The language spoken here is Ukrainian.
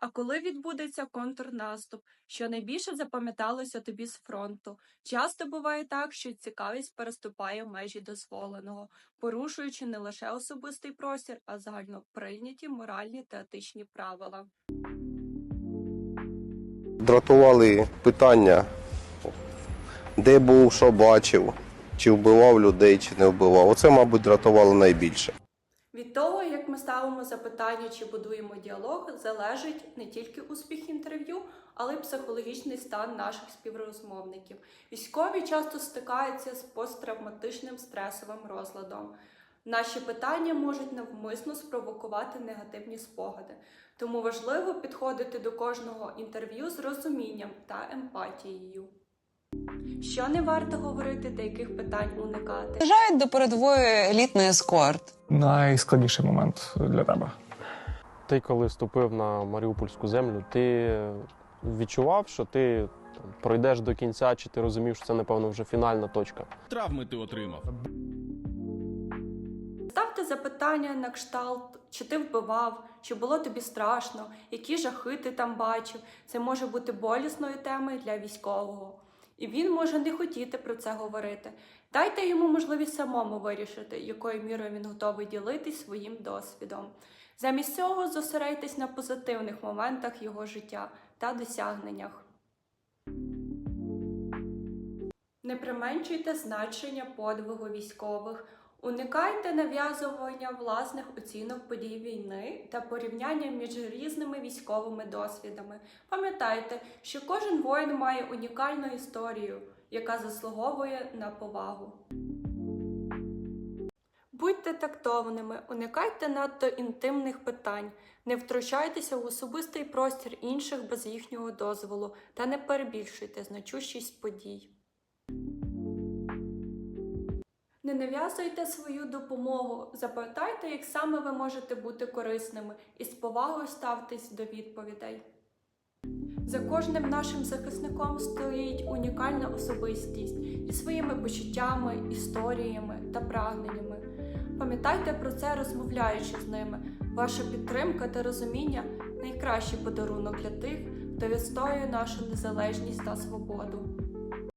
А коли відбудеться контрнаступ, що найбільше запам'яталося тобі з фронту? Часто буває так, що цікавість переступає межі дозволеного, порушуючи не лише особистий простір, а загально прийняті моральні та етичні правила. Дратували питання, де був, що бачив, чи вбивав людей, чи не вбивав. Оце, мабуть, дратувало найбільше. Від того, як ми ставимо запитання чи будуємо діалог, залежить не тільки успіх інтерв'ю, але й психологічний стан наших співрозмовників. Військові часто стикаються з посттравматичним стресовим розладом. Наші питання можуть навмисно спровокувати негативні спогади, тому важливо підходити до кожного інтерв'ю з розумінням та емпатією. Що не варто говорити, та яких питань уникати? Вважають до передової елітний ескорт. Найскладніший момент для тебе. Ти, коли вступив на Маріупольську землю, ти відчував, що ти там, пройдеш до кінця, чи ти розумів, що це, напевно, вже фінальна точка. Травми ти отримав. Ставте запитання на кшталт, чи ти вбивав, чи було тобі страшно, які жахи ти там бачив. Це може бути болісною темою для військового. І він може не хотіти про це говорити. Дайте йому можливість самому вирішити, якою мірою він готовий ділитись своїм досвідом. Замість цього зосередьтесь на позитивних моментах його життя та досягненнях. Не применшуйте значення подвигу військових. Уникайте нав'язування власних оцінок подій війни та порівняння між різними військовими досвідами. Пам'ятайте, що кожен воїн має унікальну історію, яка заслуговує на повагу. Будьте тактовними, уникайте надто інтимних питань, не втручайтеся в особистий простір інших без їхнього дозволу та не перебільшуйте значущість подій. Не нав'язуйте свою допомогу, запитайте, як саме ви можете бути корисними, і з повагою ставтесь до відповідей. За кожним нашим захисником стоїть унікальна особистість зі своїми почуттями, історіями та прагненнями. Пам'ятайте про це, розмовляючи з ними. Ваша підтримка та розуміння найкращий подарунок для тих, хто відстоює нашу незалежність та свободу.